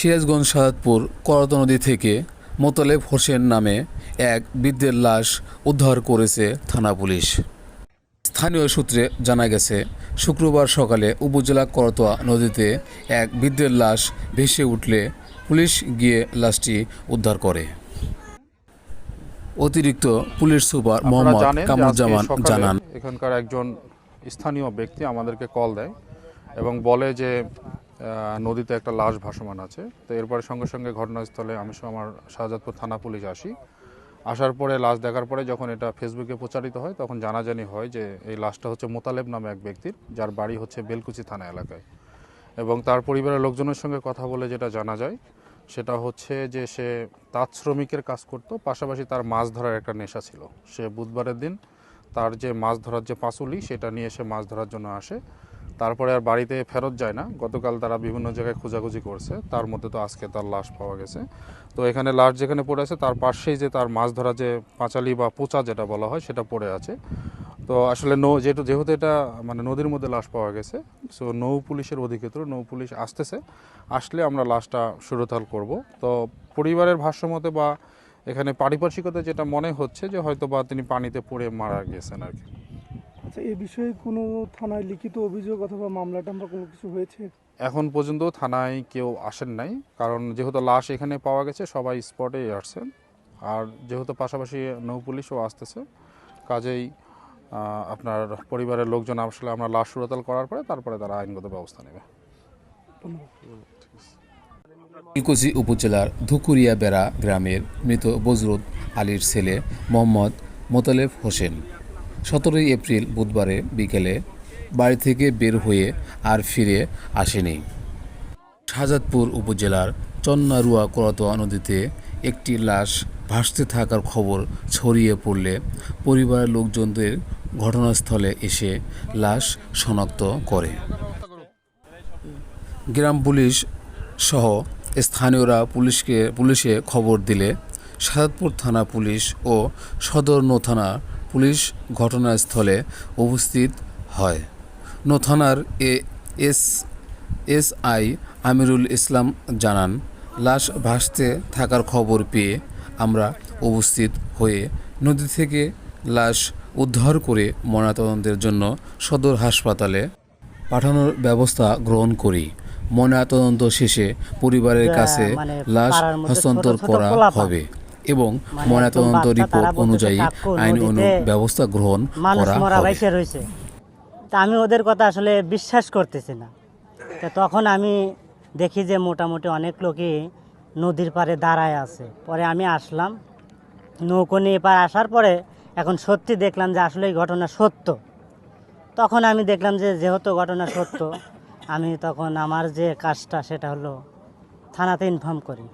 সিরাজগঞ্জ শাহাদপুর করত নদী থেকে মোতালেব হোসেন নামে এক বৃদ্ধের লাশ উদ্ধার করেছে থানা পুলিশ। স্থানীয় সূত্রে জানা গেছে শুক্রবার সকালে উপজেলা করতোয়া নদীতে এক বৃদ্ধের লাশ ভেসে উঠলে পুলিশ গিয়ে লাশটি উদ্ধার করে। অতিরিক্ত পুলিশ সুপার মোহাম্মদ কামরুজ্জামান জানান। এখানকার একজন স্থানীয় ব্যক্তি আমাদেরকে কল দেয় এবং বলে যে নদীতে একটা লাশ ভাসমান আছে। তো এরপরে সঙ্গে সঙ্গে ঘটনাস্থলে আমি আমার শাহজাদপুর থানা পুলিশ আসি। আসার পরে লাশ দেখার পরে যখন এটা ফেসবুকে প্রচারিত হয়, তখন জানাজানি হয় যে এই লাশটা হচ্ছে মোতালেব নামে এক ব্যক্তির, যার বাড়ি হচ্ছে বেলকুচি থানা এলাকায়। এবং তার পরিবারের লোকজনের সঙ্গে কথা বলে যেটা জানা যায়, সেটা হচ্ছে যে সে তাঁত শ্রমিকের কাজ করতো, পাশাপাশি তার মাছ ধরার একটা নেশা ছিল। সে বুধবারের দিন তার যে মাছ ধরার যে পাঁচুলি, সেটা নিয়ে সে মাছ ধরার জন্য আসে। তারপরে আর বাড়িতে ফেরত যায় না। গতকাল তারা বিভিন্ন জায়গায় খোঁজাখুঁজি করছে। তার মধ্যে তো আজকে তার লাশ পাওয়া গেছে। তো এখানে লাশ যেখানে পড়ে আছে, তার পাশেই যে তার মাছ ধরা যে পাঁচালি বা পোচা যেটা বলা হয়, সেটা পড়ে আছে। তো আসলে নৌ, যেহেতু যেহেতু এটা মানে নদীর মধ্যে লাশ পাওয়া গেছে সো নৌ পুলিশের অধিক্ষেত্র নৌ পুলিশ আসতেছে। আসলে আমরা লাশটা সুরতাল করব। তো পরিবারের ভাষ্যমতে বা এখানে পারিপার্শ্বিকতা যেটা মনে হচ্ছে যে হয়তো বা তিনি পানিতে পড়ে মারা গেছেন আর কি। আচ্ছা এ বিষয়ে কোনো থানায় লিখিত অভিযোগ অথবা মামলা টামলা কোনো কিছু হয়েছে? এখন পর্যন্ত থানায় কেউ আসেন নাই কারণ যেহেতু লাশ এখানে পাওয়া গেছে সবাই স্পটে আসছেন। আর যেহেতু পাশাপাশি নৌ পুলিশও আসতেছে কাজেই আপনার পরিবারের লোকজন আসলে আমরা লাশ সুরতাল করার পরে তারপরে তারা আইনগত ব্যবস্থা নেবে। ইলকুচি উপজেলার ধুকুরিয়া বেড়া গ্রামের মৃত বজরুদ আলীর ছেলে মোহাম্মদ মোতালেব হোসেন। সতেরোই এপ্রিল বুধবারে বিকেলে বাড়ি থেকে বের হয়ে আর ফিরে আসেনি। শাহজাদপুর উপজেলার চন্নারুয়া করতোয়া নদীতে একটি লাশ ভাসতে থাকার খবর ছড়িয়ে পড়লে পরিবারের লোকজনদের ঘটনাস্থলে এসে লাশ শনাক্ত করে। গ্রাম পুলিশ সহ স্থানীয়রা পুলিশকে পুলিশে খবর দিলে সাদাতপুর থানা পুলিশ ও সদর থানা পুলিশ ঘটনাস্থলে উপস্থিত হয়। নথানার A S S I Amirul Islam জানান লাশ ভাসতে থাকার খবর পেয়ে আমরা উপস্থিত হয়ে নদী থেকে লাশ উদ্ধার করে ময়নাতদন্তের জন্য সদর হাসপাতালে পাঠানোর ব্যবস্থা গ্রহণ করি। ময়নাতদন্ত শেষে পরিবারের কাছে মানে লাশ হস্তান্তর করা হবে। এবং মানে ময়নাতদন্ত রিপোর্ট অনুযায়ী আইন অনু ব্যবস্থা গ্রহণ মানুষ করা রয়েছে তা আমি ওদের কথা আসলে বিশ্বাস করতেছি না। তা তখন আমি দেখি যে মোটামুটি অনেক লোকই নদীর পাড়ে দাঁড়ায় আছে। পরে আমি আসলাম। নৌকো নিয়ে এপার আসার পরে এখন সত্যি দেখলাম যে আসলে এই ঘটনা সত্য। তখন আমি দেখলাম যে যেহেতু ঘটনা সত্য আমি তখন আমার যে কাজটা সেটা হলো থানাতে ইনফর্ম করি।